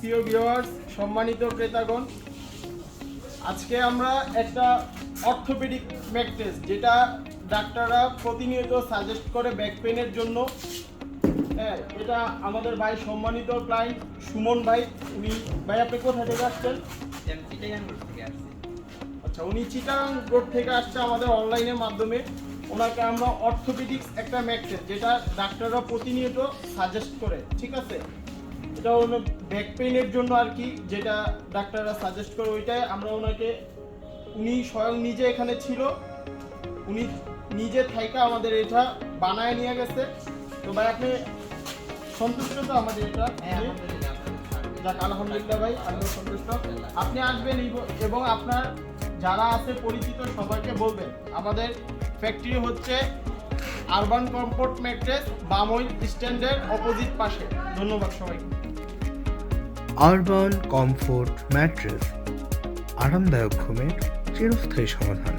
প্রিয় ভিউয়ার্স সম্মানিত ক্রেতাগণ আজকে আমরা একটা অর্থোপেডিক ম্যাট্রেস যেটা ডাক্তাররা প্রতিনিয়ত সাজেস্ট করে ব্যাক পেনের জন্য। হ্যাঁ এটা আমাদের ভাই সম্মানিত ক্লায়েন্ট সুমন ভাই উনি ভাই আপনি কোথা থেকে আসছেন? আচ্ছা উনি চিটাং রোড থেকে আসছে আমাদের অনলাইনের মাধ্যমে। ওনাকে আমরা অর্থোপেডিক্স একটা ম্যাট্রেস যেটা ডাক্তাররা প্রতিনিয়ত সাজেস্ট করে ঠিক আছে? এটা হলো ব্যাক পেইনের জন্য আর কি যেটা ডাক্তাররা সাজেস্ট করে ওইটাই। আমরা ওনাকে উনি স্বয়ং নিজে এখানে ছিল। উনি নিজে থাইকা আমাদের এটা বানায় নিয়ে গেছে। তো ভাই আপনি সন্তুষ্ট তো আমাদের এটা? হ্যাঁ আলহামদুলিল্লাহ যাক আলহামদুলিল্লাহ ভাই আমিও সন্তুষ্ট। আপনি আসবেন এবং- এবং আপনার যারা আছে পরিচিত সবাইকে বলবেন আমাদের ফ্যাক্টরি হচ্ছে আরবান কমফোর্ট ম্যাট্রেস বামইল স্ট্যান্ডের অপোজিট পাশে। ধন্যবাদ সবাইকে। আরবান কমফোর্ট ম্যাট্রেস আরামদায়ক ঘুমের চিরস্থায়ী সমাধান।